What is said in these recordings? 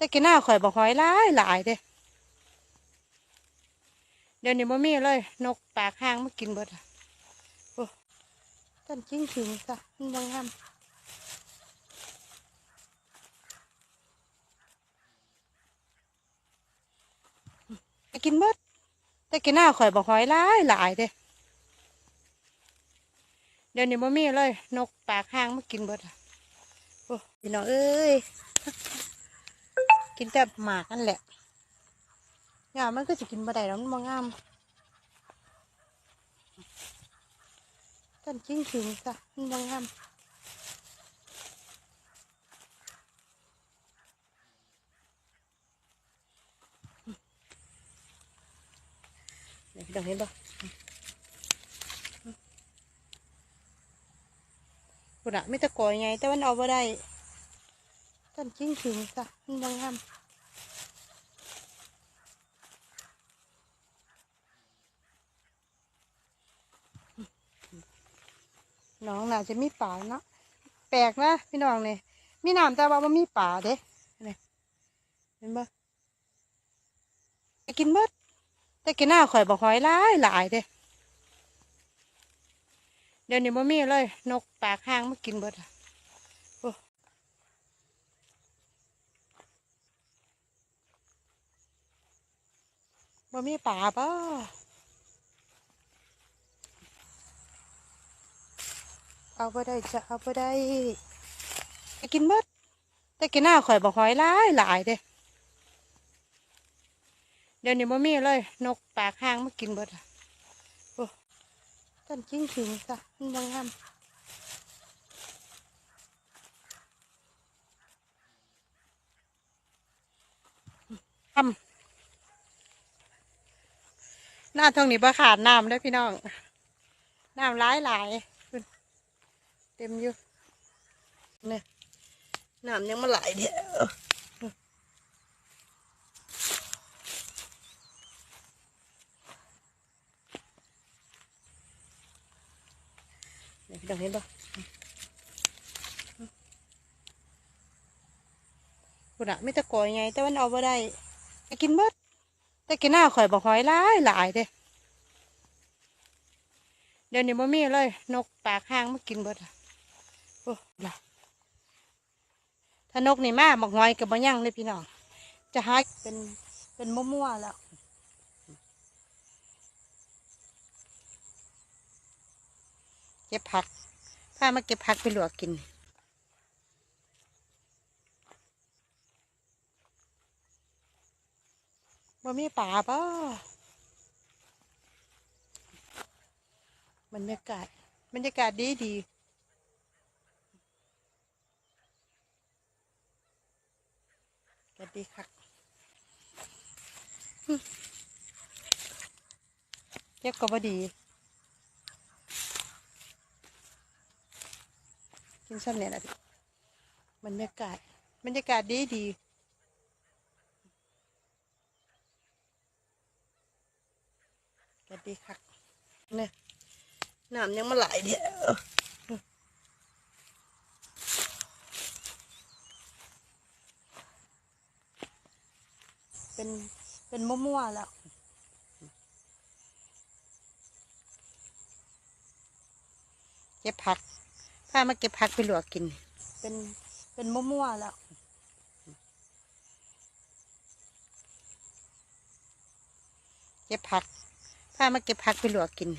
แต่กินหน้าข่อยบอกหอยหลายหลายเด้เดี๋ยวนี้บ่มีเลย นกปากห้างมากินเบิดอะโอ้ต้นจิ้งถึงจ้ะมันบางงามไปกินเบิดแต่กินหน้าข่อยบอกหอยหลายหลายเด้เดี๋ยวนี้บ่มีเลย นกปากห้างมากินเบิดอะโอ้พี่น้องเอ้ย กินแต่หมากนั่นแหละยามันก็จะกินบะได้แล้วมันบางามต้นจิ้งถึงจ้ะมันบางามเดี๋ยวพี่ดองเห็นปะปุ่นอะไม่ตะกอยไงแต่มันเอาบ่ได้ต้นจิ้งถึงจ้ะมันบางาม น้องน่าจะมีป่าเนาะแปลกนะพี่น้องเนี่ยมีน้ำแต่ว่ามันมีป่าเด้นี่เห็นปะไปกินเบิดแต่กินหน้าข่อยบอกหอยหลายหลายเด้เดี๋ยวนี้บ่มีเลย นกปากห้างมากินเบิดอะโอ้บ่มีป่าป่ะ เอาไปได้จะเอาไปได้ไปกินเบิดแต่กินหน้าข่อยบอกหอยหลายหลายเด้เดี๋ยวนี้บ่มีเลย นกปากห้างมากินเบิดอะโอ้ต้นจิ้งถึงจ้ะมันบางงามทำหน้าทางนี้บ่ขาดน้ำได้พี่น้อง น้ำหลายหลาย เต็มอยู่เนี่ยน้ำยังมาไหลเดียวนี่พี่ดองเห็นปะกูน่ะไม่ตะกอยไง แต่มันเอาบ่ได้ไปกินเบิดแต่กินหน้าข่อยบอกหอยหลายหลายเด้เดี๋ยวนี้บ่มีเลย นกปากห้างมากินเบิดอะ โอ้ล่ะถ้านกนี่มาบักงอยกับบ่ยั่งเลยพี่น้อง จะหายเป็นเป็นมั่วๆแล้วเก็บผักพามาเก็บผักไปลวกกินบ่มีป่าป่ะบรรยากาศ บรรยากาศดีดี ดีคักหึเก็บก็บ่ดี กินซ้ำเนี่ยนะพี่บรรยากาศบรรยากาศดีดีก็ดีคักเนี่ยน้ำยังมาไหลเดียว เป็นเป็นมั่วๆแล้วเก็บผักพามาเก็บผักไปลวกกิน เป็นเป็นมั่วๆแล้วเก็บผักพามาเก็บผักไปลวกกิน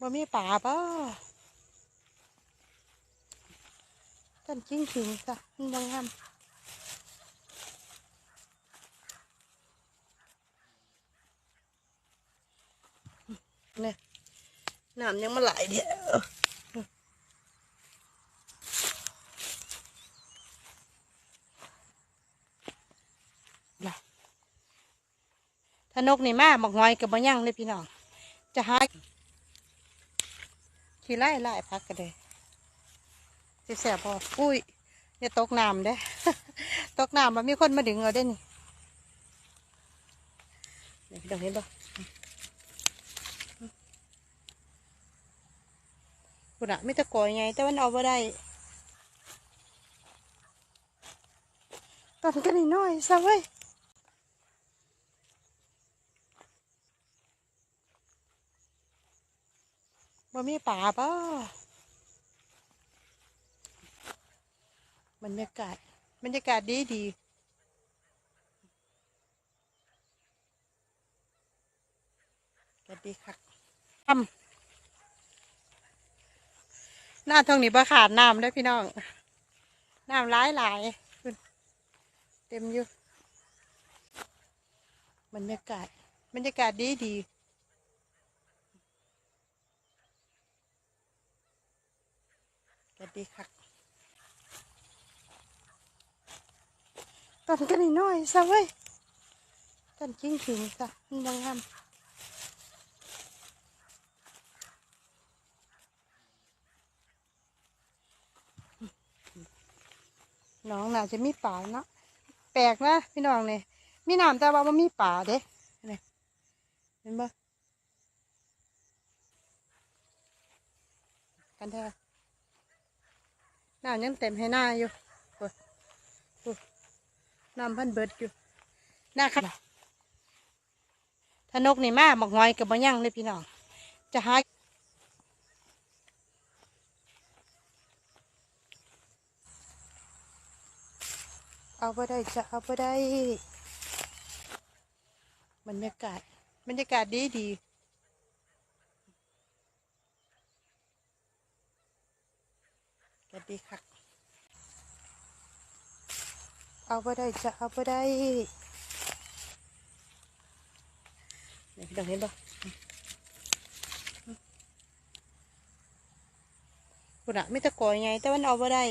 บ่มีป่าป่ะ ต้นจิ้งถึงจ้ะมันบางงามเนี่ยน้ำยังมาไหลายเดียวล่ะถ้านกนี่มาบอกงอยกับบ่ยั่งเลยพี่น้อง จะหาขี้ไล่ไล่พักกันเลย สิแสบพออุ้ยอย่าตกน้ำเด้ ตกน้ำมันมีคนมาดึงเอาได้นี่เดี๋ยวพี่ดองเห็นปะพุ่นอะไม่ตะกอยไง แต่มันเอาบ่ได้ตอนกันนิดหน่อยซะเว้ยบ่มีป่าป่ะ บรรยากาศบรรยากาศดีดีสวัสดีค่ะทำหน้าทางนี้บ่ขาดน้ำได้พี่น้อง น้ำหลายหลายเต็มอยู่บรรยากาศบรรยากาศดีดีสวัสดีค่ะ ตอนกันนิดน่อยซะเว้ยตอนกิ้งขิงซะมันบางงามน้องน่าจะมีป่าเนาะแปลกนะพี่น้องเนี่ยมีน้ำแต่ว่ามันมีป่าเด้เนี่ยเห็นปะกันแท้น้ำยังเต็มให้หน้าอยู่ น้ำพันเบิดอยู่หน้าครับถ้านกนี่มาหมอกงอยกับมะยั่งเลยพี่น้อง จะหาเอาไปได้จะเอาไปได้ บรรยากาศ บรรยากาศดีดีสวัสดีค่ะ เอาไปได้จะเอาไปได้เนี่ยพี่น้องเห็นปะคุณอะไม่ตะกอยไงแต่มันเอาไปได้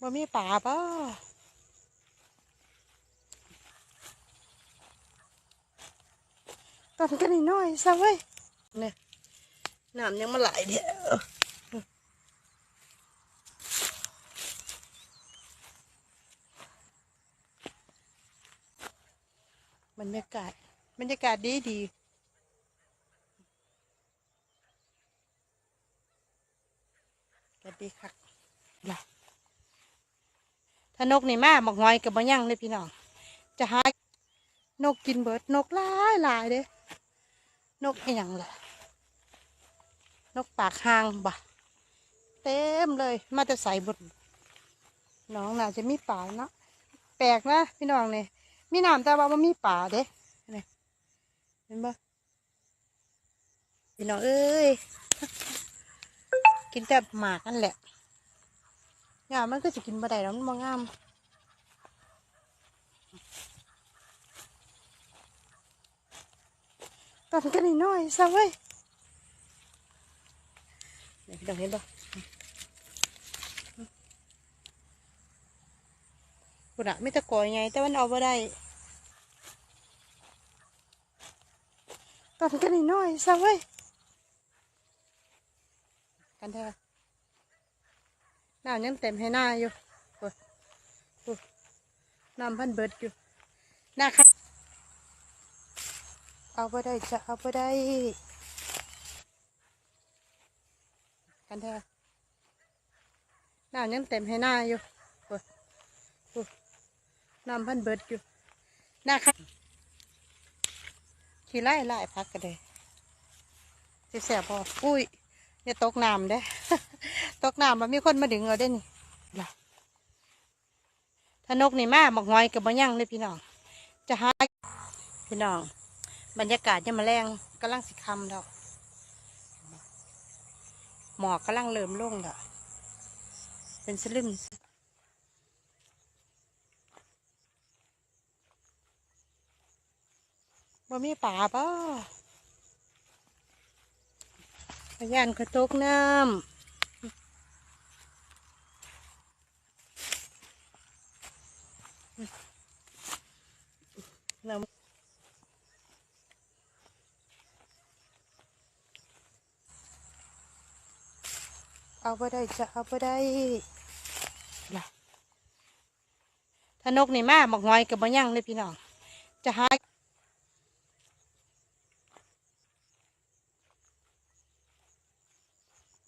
บ่มีป่าป่ะตอนกันนิดหน่อยซะเว้ยเนี่ย น้ำยังมาไหลเดียวบรรยากาศบรรยากาศดีดีสวัสดีค่ะล่ะถ้านกนี่มาหมอกงอยกับมะยั่งเลยพี่น้อง จะหานกกินเบิดนกหลายหลายเด้นกอหย่างล่ะ นกปากหางบ่ะเต็มเลย มาจะใส่บดน้องน่าจะมีป่าเนาะแปลกนะพี่น้องเนี่ยมีน้ำแต่ว่ามันมีป่าเด้นี่เห็นปะพี่น้องเอ้ยกินแต่หมากนั่นแหละยามันก็จะกินบะไดแล้วมันบ่งามตอนกันนิดหน่อยซะเว้ย พี่น้องเห็นปะคุณอะไม่ตะกอยไงแต่มันเอาบ่ได้ตอนกันนิดหน่อยซะเว้ยกันแท้น้ำยังเต็มให้หน้าอยู่น้ำพันเบิดอยู่หน้าครับเอาไปได้จะเอาไปได้ กันแท้น้ำยังเต็มให้หน้าอยู่น้ำพันเบิดอยู่หน้าครับขี่ไล่ไล่พักกันเลยสิแสบพออุ้ยอย่าตกน้ำเด้ตกน้ำมันมีคนมาดึงเอาได้นี่ล่ะถ้านกนี่มาหมอกงอยกับมะยั่งเลยพี่น้อง จะหาพี่น้อง บรรยากาศจะมาแรงกำลังสิคำดอก หมอกกำลังเริ่มลงดอกเป็นสลึมบ่มีป่าป่ะพยานกระตกน้ำน้ำ เอาไปได้จะเอาไปได้ล่ะถ้านกนี่มาบอกงอยกับบะยั่งเลยพี่น้อง จะหา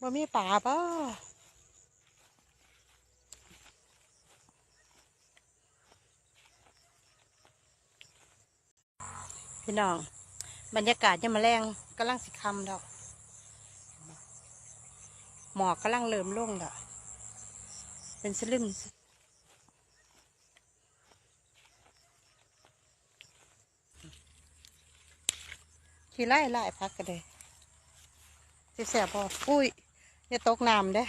บะมีป่าป่ะพี่น้อง บรรยากาศยังมาแรงกำลังสิคำดอก หมอกกำลังเริ่มลงดอกเป็นสลิมขี่ไล่ไล่พักกันเลยสิแสบพออุ้ยอย่าตกน้ำเด้อ